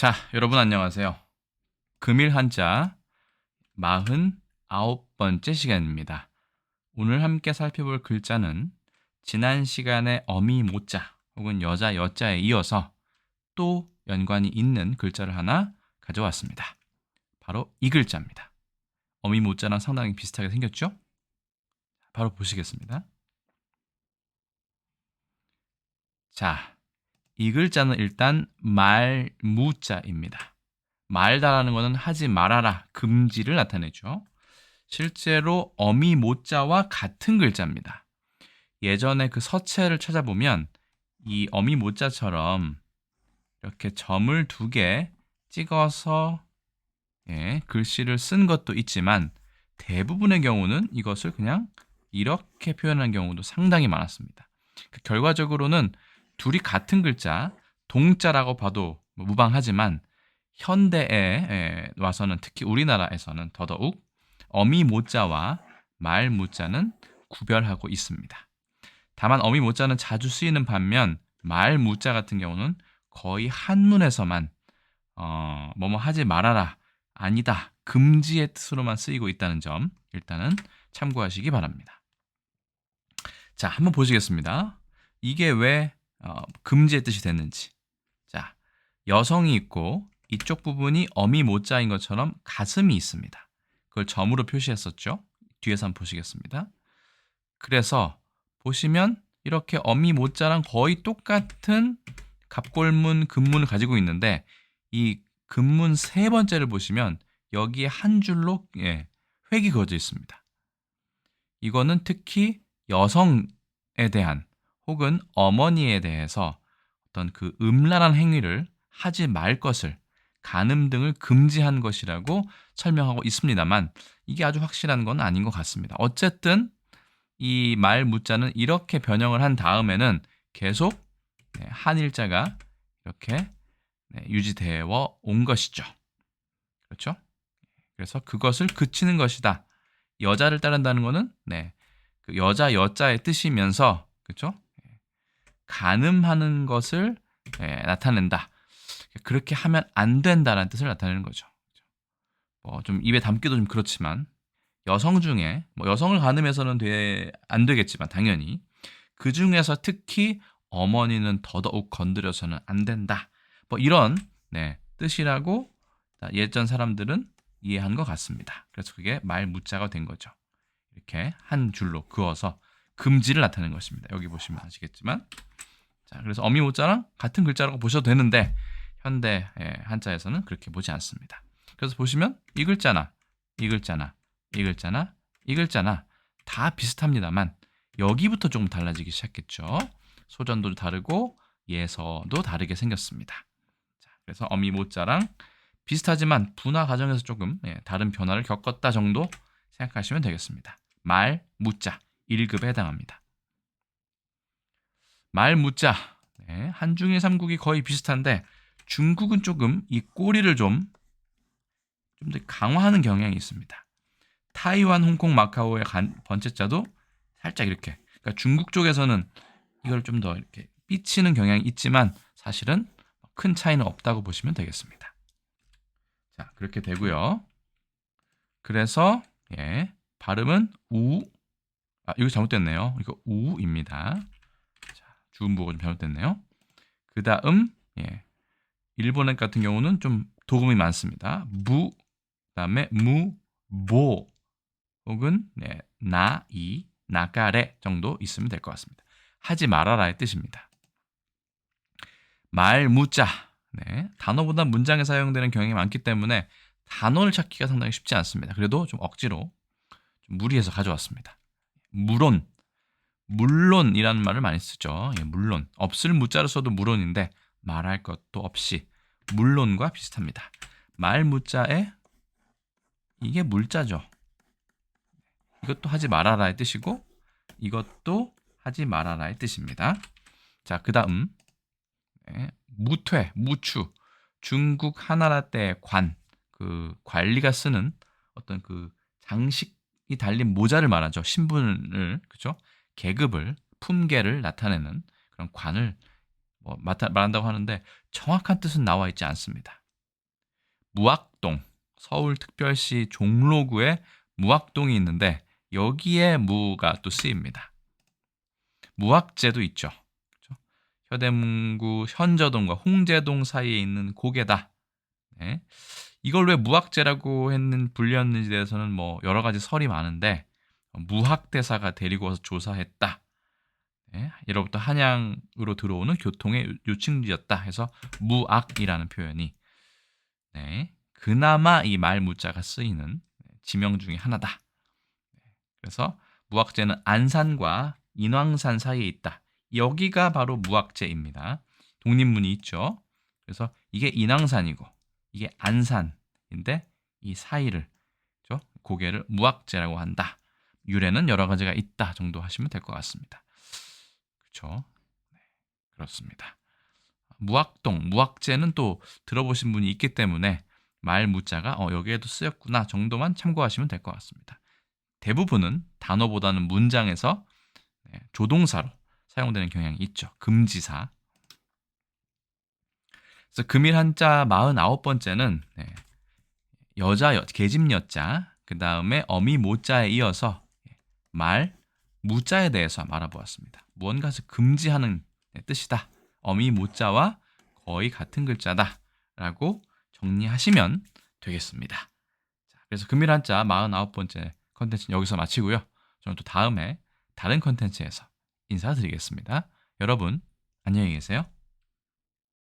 자, 여러분 안녕하세요. 금일 한자 49번째 시간입니다. 오늘 함께 살펴볼 글자는 지난 시간의 어미 모자 혹은 여자 여자에 이어서 또 연관이 있는 글자를 하나 가져왔습니다. 바로 이 글자입니다. 어미 모자랑 상당히 비슷하게 생겼죠? 바로 보시겠습니다. 자, 이 글자는 일단 말 무자입니다. 말다라는 것은 하지 말아라, 금지를 나타내죠. 실제로 어미 모자와 같은 글자입니다. 예전에 그 서체를 찾아보면 이 어미 모자처럼 이렇게 점을 두 개 찍어서 예, 글씨를 쓴 것도 있지만 대부분의 경우는 이것을 그냥 이렇게 표현하는 경우도 상당히 많았습니다. 그 결과적으로는 둘이 같은 글자, 동자라고 봐도 뭐 무방하지만 현대에 와서는 특히 우리나라에서는 더더욱 어미 모자와 말 모자는 구별하고 있습니다. 다만 어미 모자는 자주 쓰이는 반면 말 모자 같은 경우는 거의 한문에서만 어, 뭐뭐 하지 말아라, 아니다, 금지의 뜻으로만 쓰이고 있다는 점 일단은 참고하시기 바랍니다. 자, 한번 보시겠습니다. 이게 왜 어, 금지의 뜻이 됐는지. 자, 여성이 있고 이쪽 부분이 어미 모자인 것처럼 가슴이 있습니다. 그걸 점으로 표시했었죠. 뒤에서 한번 보시겠습니다. 그래서 보시면 이렇게 어미 모자랑 거의 똑같은 갑골문 근문을 가지고 있는데 이 근문 세 번째를 보시면 여기에 한 줄로 예, 획이 그어져 있습니다. 이거는 특히 여성에 대한 혹은 어머니에 대해서 어떤 그 음란한 행위를 하지 말 것을 간음 등을 금지한 것이라고 설명하고 있습니다만 이게 아주 확실한 건 아닌 것 같습니다. 어쨌든 이 말 무자는 이렇게 변형을 한 다음에는 계속 네, 한일자가 이렇게 네, 유지되어 온 것이죠. 그렇죠? 그래서 그것을 그치는 것이다. 여자를 따른다는 것은 네, 그 여자 여자의 뜻이면서 그렇죠? 가늠하는 것을 예, 나타낸다. 그렇게 하면 안 된다라는 뜻을 나타내는 거죠. 뭐 좀 입에 담기도 좀 그렇지만 여성 중에 뭐 여성을 가늠해서는 돼, 안 되겠지만 당연히 그 중에서 특히 어머니는 더더욱 건드려서는 안 된다. 뭐 이런 네, 뜻이라고 예전 사람들은 이해한 것 같습니다. 그래서 그게 말 무자가 된 거죠. 이렇게 한 줄로 그어서 금지를 나타내는 것입니다. 여기 보시면 아시겠지만 자, 그래서 어미 모자랑 같은 글자라고 보셔도 되는데 현대 예, 한자에서는 그렇게 보지 않습니다. 그래서 보시면 이 글자나 이 글자나 이 글자나 이 글자나 다 비슷합니다만 여기부터 조금 달라지기 시작했죠. 소전도 다르고 예서도 다르게 생겼습니다. 자, 그래서 어미 모자랑 비슷하지만 분화 과정에서 조금 예, 다른 변화를 겪었다 정도 생각하시면 되겠습니다. 말, 무자 1급에 해당합니다. 말 무자 네, 한중일 삼국이 거의 비슷한데 중국은 조금 이 꼬리를 좀 좀 더 강화하는 경향이 있습니다. 타이완, 홍콩, 마카오의 간, 번째자도 살짝 이렇게. 그러니까 중국 쪽에서는 이걸 좀 더 이렇게 삐치는 경향이 있지만 사실은 큰 차이는 없다고 보시면 되겠습니다. 자, 그렇게 되고요. 그래서 예, 발음은 우. 아, 이거 잘못됐네요. 이거 우입니다. 주음보가 좀 잘못됐네요. 그 다음 예. 일본어 같은 경우는 좀 도금이 많습니다. 무, 그다음에 무, 보 혹은 네, 나, 이, 나가레 정도 있으면 될 것 같습니다. 하지 말아라의 뜻입니다. 말, 무자 네, 단어보다 문장에 사용되는 경향이 많기 때문에 단어를 찾기가 상당히 쉽지 않습니다. 그래도 좀 억지로 좀 무리해서 가져왔습니다. 물론 물론이라는 말을 많이 쓰죠. 예, 물론. 없을 무자로 써도 물론인데 말할 것도 없이 물론과 비슷합니다. 말 무자에 이게 물자죠. 이것도 하지 말아라의 뜻이고 이것도 하지 말아라의 뜻입니다. 자, 그 다음 네, 무퇴, 무추, 중국 하나라 때 관, 그 관리가 쓰는 어떤 그 장식이 달린 모자를 말하죠. 신분을 그죠? 계급을 품계를 나타내는 그런 관을 뭐 말한다고 하는데 정확한 뜻은 나와 있지 않습니다. 무학동 서울특별시 종로구에 무학동이 있는데 여기에 무가 또 쓰입니다. 무학제도 있죠. 그렇죠? 현대문구 현저동과 홍제동 사이에 있는 고개다. 네. 이걸 왜 무학제라고 했는 불렸는지 대해서는 뭐 여러 가지 설이 많은데 무학대사가 데리고 와서 조사했다. 네. 이로부터 한양으로 들어오는 교통의 요충지였다 해서 무학이라는 표현이 네. 그나마 이 말 무자가 쓰이는 지명 중에 하나다. 그래서 무학제는 안산과 인왕산 사이에 있다. 여기가 바로 무학제입니다. 독립문이 있죠. 그래서 이게 인왕산이고 이게 안산인데 이 사이를? 고개를 무학제라고 한다. 유래는 여러 가지가 있다 정도 하시면 될 것 같습니다. 그렇죠? 네, 그렇습니다. 무학동, 무학제는 또 들어보신 분이 있기 때문에 말 무자가 어, 여기에도 쓰였구나 정도만 참고하시면 될 것 같습니다. 대부분은 단어보다는 문장에서 네, 조동사로 사용되는 경향이 있죠. 금지사. 그래서 금일 한자 49번째는 네, 여자 여, 계집 여자 그 다음에 어미 모자에 이어서 말 무자에 대해서 알아보았습니다. 무언가를 금지하는 네, 뜻이다. 어미 모자와 거의 같은 글자다 라고 정리하시면 되겠습니다. 자, 그래서 금일 한 자 49번째 컨텐츠는 여기서 마치고요. 저는 또 다음에 다른 컨텐츠에서 인사드리겠습니다. 여러분 안녕히 계세요.